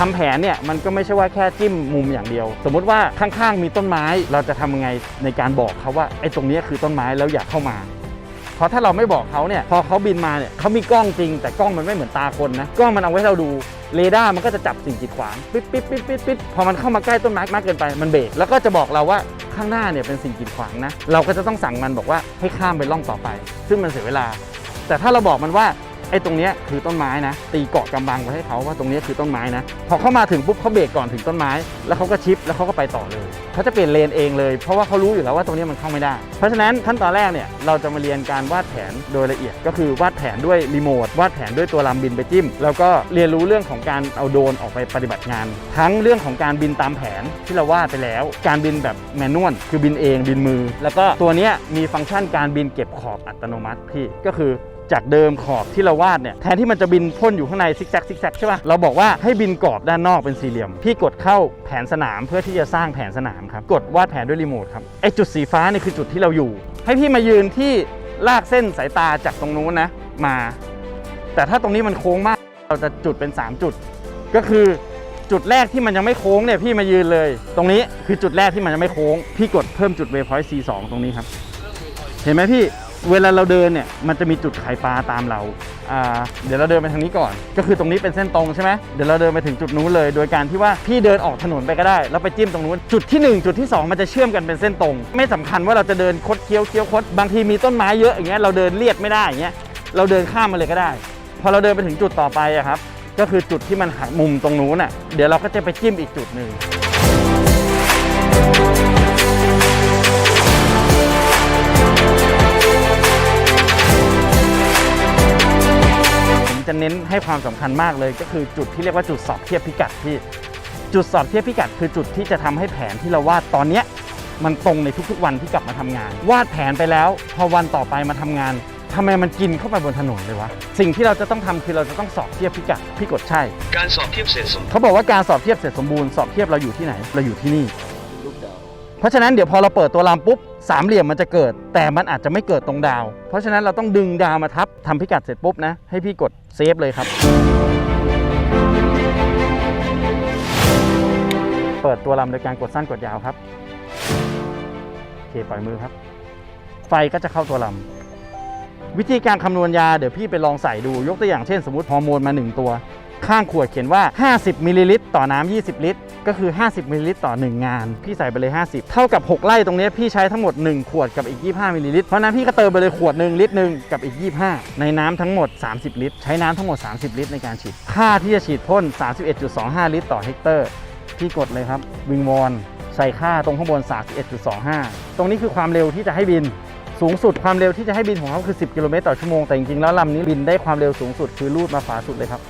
ทำแผนเนี่ยมันก็ไม่ใช่ว่าแค่จิ้มมุมอย่างเดียว สมมติว่าข้างๆมีต้นไม้เราจะทำยังไงในการบอกเขาว่าไอ้ตรงนี้คือต้นไม้แล้วอย่าเข้ามาเพราะถ้าเราไม่บอกเขาเนี่ยพอเขาบินมาเนี่ยเขามีกล้องจริง แต่กล้องมันไม่เหมือนตาคนนะกล้องมันเอาไว้เราดูเรดาร์มันก็จะจับสิ่งกีดขวางปิ๊บปิ๊บปิ๊บปิ๊บปิ๊บพอมันเข้ามาใกล้ต้นไม้มากเกินไปมันเบรกแล้วก็จะบอกเราว่าข้างหน้าเนี่ยเป็นสิ่งกีดขวางนะเราก็จะต้องสั่งมันบอกว่าให้ข้ามไปล่องต่อไป ซึ่งมันเสียเวลา แต่ถ้าเราบอกมันว่า ไอ้ตรงเนี้ยคือต้นไม้นะ ตีเกาะกำบังไว้ให้เขาว่าตรงเนี้ยคือต้นไม้นะ พอเขามาถึงปุ๊บเขาเบรกก่อนถึงต้นไม้ แล้วเขาก็ชิปแล้วเขาก็ไปต่อเลยเขาจะเปลี่ยนเลนเองเลย เพราะว่าเขารู้อยู่แล้วว่าตรงนี้มันเข้าไม่ได้ เพราะฉะนั้นขั้นตอนแรกเนี่ยเราจะมาเรียนการวาดแผนโดยละเอียด ก็คือวาดแผนด้วยรีโมทวาดแผนด้วยตัวลำบินไปจิ้ม แล้วก็เรียนรู้เรื่องของการเอาโดรนออกไปปฏิบัติงาน ทั้งเรื่องของการบินตามแผนที่เราวาดไปแล้ว การบินแบบแมนนวลคือบินเองบินมือ แล้วก็ตัวเนี้ยมีฟังก์ชันการบินเก็บขอบอัตโนมัติพี่ก็คือ จากเดิมขอบที่เราวาดเนี่ยแทนที่มันจะบินพ่นอยู่ข้างในซิกแซกซิกแซกใช่ป่ะเราบอกว่าให้บินกรอบด้านนอกเป็นสี่เหลี่ยม พี่กดเข้าแผนสนามเพื่อที่จะสร้างแผนสนามครับ กดวาดแผนด้วยรีโมทครับไอจุดสีฟ้านี่คือจุดที่เราอยู่ ให้พี่มายืนที่ลากเส้นสายตาจากตรงนู้นนะมา แต่ถ้าตรงนี้มันโค้งมาก เราจะจุดเป็น 3 จุด ก็คือจุดแรกที่มันยังไม่โค้งเนี่ยพี่มายืนเลย ตรงนี้คือจุดแรกที่มันยังไม่โค้ง พี่กดเพิ่มจุดเวฟพอยต์ C2 ตรงนี้ครับ เห็นไหมพี่ เวลาเราเดินเนี่ยมันจะมีจุดไข่ปลาตามเราอ่าเดี๋ยวเราเดินไปทางนี้ก่อน ก็คือตรงนี้เป็นเส้นตรงใช่ไหมเดี๋ยวเราเดินไปถึงจุดนู้นเลย โดยการที่ว่าพี่เดินออกถนนไปก็ได้ แล้วไปจิ้มตรงนู้นจุดที่ 1 จุดที่ 2 มันจะเชื่อมกันเป็นเส้นตรง ไม่สำคัญว่าเราจะเดินคดเคี้ยวเคี้ยวคดบางทีมีต้นไม้เยอะอย่างเงี้ยเราเดินเลียดไม่ได้อย่างเงี้ยเราเดินข้ามมาเลยก็ได้ พอเราเดินไปถึงจุดต่อไปอะครับก็คือจุดที่มันหักมุมตรงนู้นอะเดี๋ยวเราก็จะไปจิ้มอีกจุดหนึ่ง จะเน้นให้ความสำคัญมากเลย ก็คือจุดที่เรียกว่าจุดสอบเทียบพิกัดที่ จุดสอบเทียบพิกัด คือจุดที่จะทำให้แผนที่เราวาดตอนเนี้ยมันตรงในทุกๆวันที่กลับมาทำงาน วาดแผนไปแล้ว พอวันต่อไปมาทำงานทำไมมันกินเข้าไปบนถนนเลยวะ สิ่งที่เราจะต้องทำคือเราจะต้องสอบเทียบพิกัดพี่กดใช่ การสอบเทียบเสร็จสมเขาบอกว่าการสอบเทียบเสร็จสมบูรณ์สอบเทียบเราอยู่ที่ไหน เราอยู่ที่นี่ลูกดาว เพราะฉะนั้นเดี๋ยวพอเราเปิดตัวลำปุ๊บสามเหลี่ยมมันจะเกิด แต่มันอาจจะไม่เกิดตรงดาว เพราะฉะนั้นเราต้องดึงดาวมาทับทำพิกัดเสร็จปุ๊บนะ ให้พี่กดเซฟเลยครับ เปิดตัวลำโดยการกดสั้นกดยาวครับโอเคปล่อยมือครับ ไฟก็จะเข้าตัวลำวิธีการคำนวณยาเดี๋ยวพี่ไปลองใส่ดูยกตัวอย่างเช่น สมมติฮอร์โมนมา 1 ตัว ข้างขวดเขียนว่า 50มิลลิลิตรต่อน้ำ20 ลิตร ก็คือ 50มิลลิลิตรต่อ 1 งาน พี่ใส่ไปเลย 50 เท่ากับ 6 ไร่ตรงนี้พี่ใช้ทั้งหมด 1 ขวดกับอีก 25มิลลิลิตรเพราะนั้นพี่ก็เติมไปเลยขวดหนึ่งลิตรหนึ่งกับอีก 25 ในน้ำทั้งหมด 30 ลิตร ใช้น้ำทั้งหมด 30 ลิตรในการฉีด ค่าที่จะฉีดพ่น 31.25 ลิตรต่อเฮกเตอร์ พี่กดเลยครับวิงวอนใส่ค่าตรงข้างบน 31.25 ตรงนี้คือความเร็วที่จะให้บินสูงสุดความเร็วที่จะให้บินของเขาคือ 10 กิโลเมตรต่อชั่วโมง แต่จริงๆ แล้วลำนี้บินได้ความเร็วสูงสุดคือลูดมาฝาสุดเลยครับ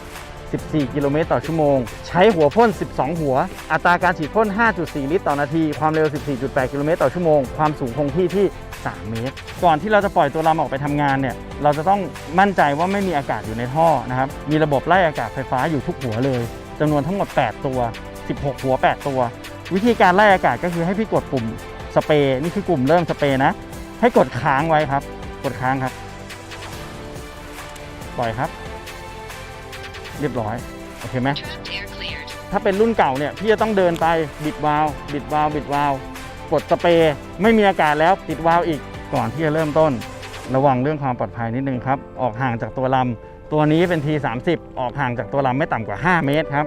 14 กิโลเมตรต่อชั่วโมง ใช้หัวพ่น 12 หัว อัตราการฉีดพ่น 5.4 ลิตรต่อนาที ความเร็ว 14.8 กิโลเมตรต่อชั่วโมง ความสูงคงที่ที่ 3 เมตร ก่อนที่เราจะปล่อยตัวลำออกไปทำงานเนี่ย เราจะต้องมั่นใจว่าไม่มีอากาศอยู่ในท่อนะครับ มีระบบไล่อากาศไฟฟ้าอยู่ทุกหัวเลยจำนวนทั้งหมด 8 ตัว 16 หัว 8 ตัว วิธีการไล่อากาศก็คือให้พี่กดปุ่มสเปรย์นี่คือกลุ่มเริ่มสเปรย์นะ ให้กดค้างไว้ครับ กดค้างครับ ปล่อยครับ เรียบร้อย โอเคไหมถ้าเป็นรุ่นเก่าเนี่ยพี่จะต้องเดินไปบิดวาล์วบิดวาล์วบิดวาล์วกดสเปรย์ไม่มีอากาศแล้วปิดวาล์วอีกก่อนที่จะเริ่มต้น ระวังเรื่องความปลอดภัยนิดนึงครับ ออกห่างจากตัวลำ ตัวนี้เป็น T30 ออกห่างจากตัวลำไม่ต่ำกว่า 5 เมตรครับ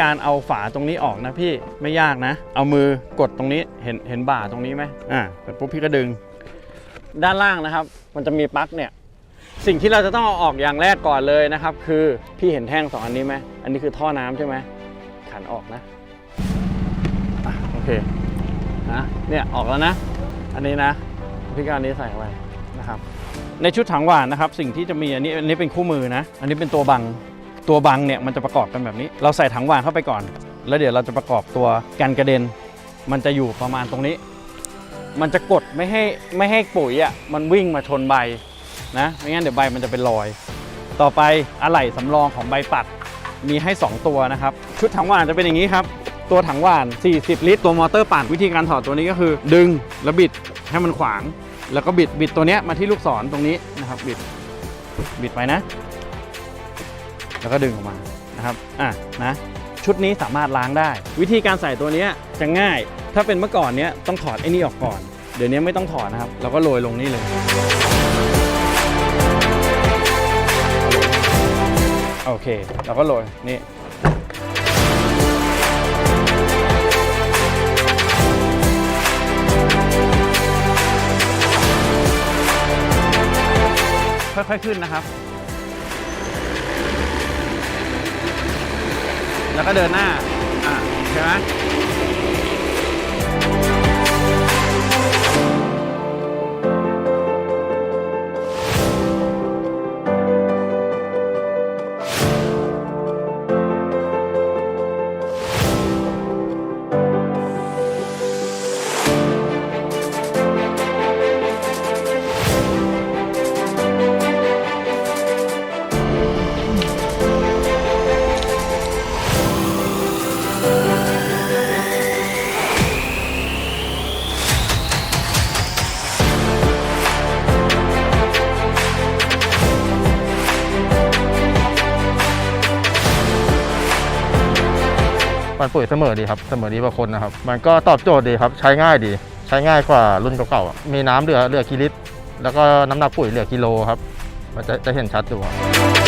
การเอาฝาตรงนี้ออกนะพี่ไม่ยากนะ เอามือกดตรงนี้เห็นเห็นบ่าตรงนี้ไหมอ่าเสร็จปุ๊บพี่ก็ดึง ด้านล่างนะครับ มันจะมีปลั๊กเนี่ยสิ่งที่เราจะต้องเอาออกอย่างแรกก่อนเลยนะครับ คือพี่เห็นแท่งสองอันนี้ไหมอันนี้คือท่อน้ำใช่ไหมขันออกนะอะโอเคนะเนี่ยออกแล้วนะ อันนี้นะพี่กาอันนี้ใส่เข้าไปนะครับ ในชุดถังหวานนะครับ สิ่งที่จะมีอันนี้อันนี้เป็นคู่มือนะ อันนี้เป็นตัวบัง ตัวบังเนี่ยมันจะประกอบกันแบบนี้ เราใส่ถังหวานเข้าไปก่อน แล้วเดี๋ยวเราจะประกอบตัวกันกระเด็น มันจะอยู่ประมาณตรงนี้ มันจะกดไม่ให้ไม่ให้ปุ๋ยอะมันวิ่งมาชนใบนะไม่งั้นเดี๋ยวใบมันจะเป็นรอย ต่อไปอะไหล่สำรองของใบปัดมีให้ 2 ตัวนะครับ ชุดถังหวานจะเป็นอย่างนี้ครับ ตัวถังหวาน 40 ลิตร ตัวมอเตอร์ปั่นวิธีการถอดตัวนี้ก็คือ ดึงแล้วบิดให้มันขวาง แล้วก็บิดบิดตัวเนี้ยมาที่ลูกศรตรงนี้นะครับบิดบิดไปนะ แล้วก็ดึงออกมานะครับอะนะชุดนี้สามารถล้างได้ วิธีการใส่ตัวนี้จะง่าย ถ้าเป็นเมื่อก่อนเนี้ยต้องถอดไอ้นี่ออกก่อน เดี๋ยวนี้ไม่ต้องถอดนะครับ เราก็โรยลงนี่เลย โอเค เราก็โรยนี่ค่อยๆขึ้นนะครับ แล้วก็เดินหน้าอ่าใช่ไหม มันปุ๋ยเสมอดีครับเสมอดีกว่าคนนะครับ มันก็ตอบโจทย์ดีครับใช้ง่ายดี ใช้ง่ายกว่ารุ่นเก่าๆมีน้ำเหลือเหลือกิลิตรแล้วก็น้ำหนักปุ๋ยเหลือกิโลครับมันจะจะเห็นชัดอยู่ครับ